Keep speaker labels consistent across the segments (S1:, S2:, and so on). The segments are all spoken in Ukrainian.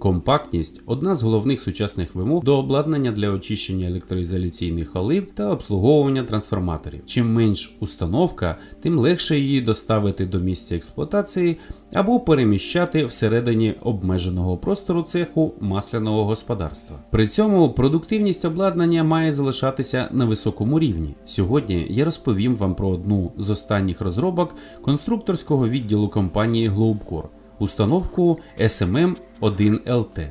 S1: Компактність одна з головних сучасних вимог до обладнання для очищення електроізоляційних олив та обслуговування трансформаторів. Чим менш установка, тим легше її доставити до місця експлуатації або переміщати всередині обмеженого простору цеху масляного господарства. При цьому продуктивність обладнання має залишатися на високому рівні. Сьогодні я розповім вам про одну з останніх розробок конструкторського відділу компанії Globcore – установку SMM 1LT.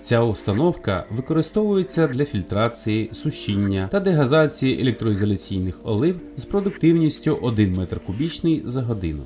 S1: Ця установка використовується для фільтрації, сушіння та дегазації електроізоляційних олив з продуктивністю 1 метр кубічний за годину.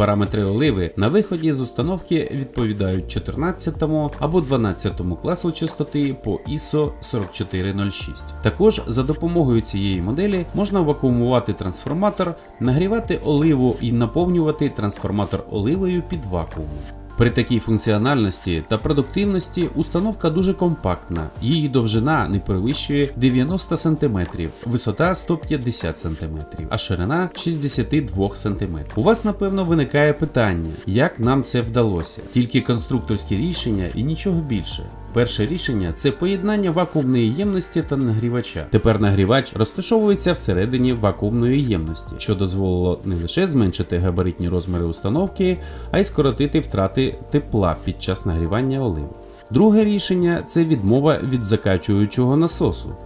S1: Параметри оливи на виході з установки відповідають 14 або 12 класу частоти по ISO 4406. Також за допомогою цієї моделі можна вакуумувати трансформатор, нагрівати оливу і наповнювати трансформатор оливою під вакуумом. При такій функціональності та продуктивності установка дуже компактна, її довжина не перевищує 90 см, висота 150 см, а ширина 62 см. У вас напевно виникає питання, як нам це вдалося? Тільки конструкторські рішення і нічого більше. Перше рішення це поєднання вакуумної ємності та нагрівача. Тепер нагрівач розташовується всередині вакуумної ємності, що дозволило не лише зменшити габаритні розміри установки, а й скоротити втрати тепла під час нагрівання оливи. Друге рішення це відмова від закачуючого насосу.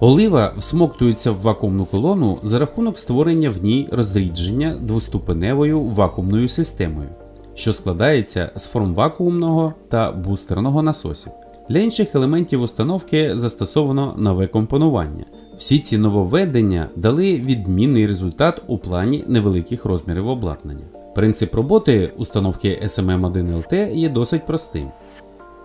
S1: Олива всмоктується в вакуумну колону за рахунок створення в ній розрідження двоступеневою вакуумною системою що складається з форм вакуумного та бустерного насосів. Для інших елементів установки застосовано нове компонування. Всі ці нововведення дали відмінний результат у плані невеликих розмірів обладнання. Принцип роботи установки SMM1LT є досить простим.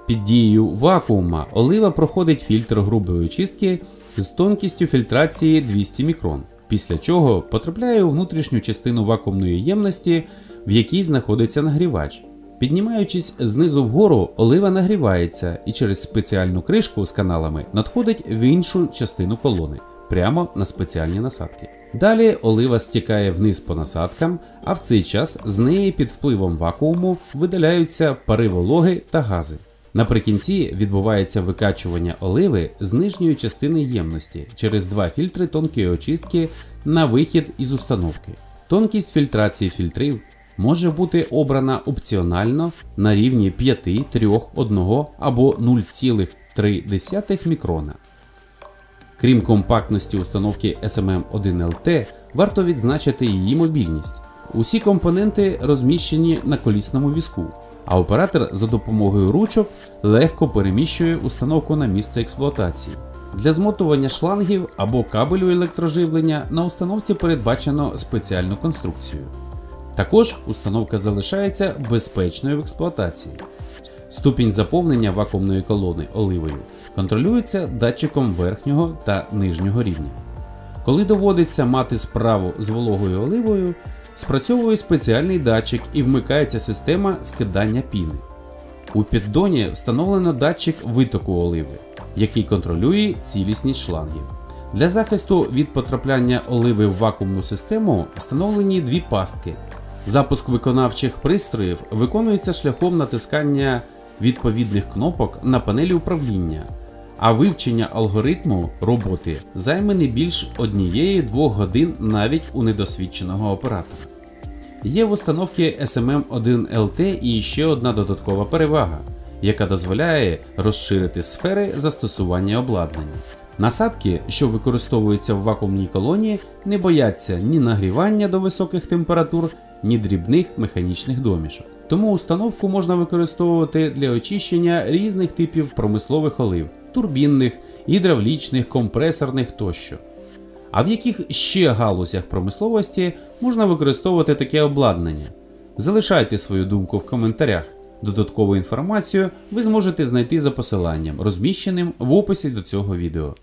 S1: Під дією вакуума олива проходить фільтр грубої очистки з тонкістю фільтрації 200 мікрон, після чого потрапляє у внутрішню частину вакуумної ємності в якій знаходиться нагрівач. Піднімаючись знизу вгору, олива нагрівається і через спеціальну кришку з каналами надходить в іншу частину колони, прямо на спеціальні насадки. Далі олива стікає вниз по насадкам, а в цей час з неї під впливом вакууму видаляються пари вологи та гази. Наприкінці відбувається викачування оливи з нижньої частини ємності через два фільтри тонкої очистки на вихід із установки. Тонкість фільтрації фільтрів може бути обрана опціонально на рівні 5, 3, 1 або 0,3 мікрона. Крім компактності установки SMM1LT, варто відзначити її мобільність. Усі компоненти розміщені на колісному візку, а оператор за допомогою ручок легко переміщує установку на місце експлуатації. Для змотування шлангів або кабелю електроживлення на установці передбачено спеціальну конструкцію. Також установка залишається безпечною в експлуатації. Ступінь заповнення вакуумної колони оливою контролюється датчиком верхнього та нижнього рівня. Коли доводиться мати справу з вологою оливою, спрацьовує спеціальний датчик і вмикається система скидання піни. У піддоні встановлено датчик витоку оливи, який контролює цілісність шлангів. Для захисту від потрапляння оливи в вакуумну систему встановлені дві пастки. Запуск виконавчих пристроїв виконується шляхом натискання відповідних кнопок на панелі управління, а вивчення алгоритму роботи займе не більш однієї-двох годин навіть у недосвідченого оператора. Є в установці SMM1LT і ще одна додаткова перевага, яка дозволяє розширити сфери застосування обладнання. Насадки, що використовуються в вакуумній колонії, не бояться ні нагрівання до високих температур, ні дрібних механічних домішок. Тому установку можна використовувати для очищення різних типів промислових олив турбінних, гідравлічних, компресорних тощо. А в яких ще галузях промисловості можна використовувати таке обладнання? Залишайте свою думку в коментарях. Додаткову інформацію ви зможете знайти за посиланням, розміщеним в описі до цього відео.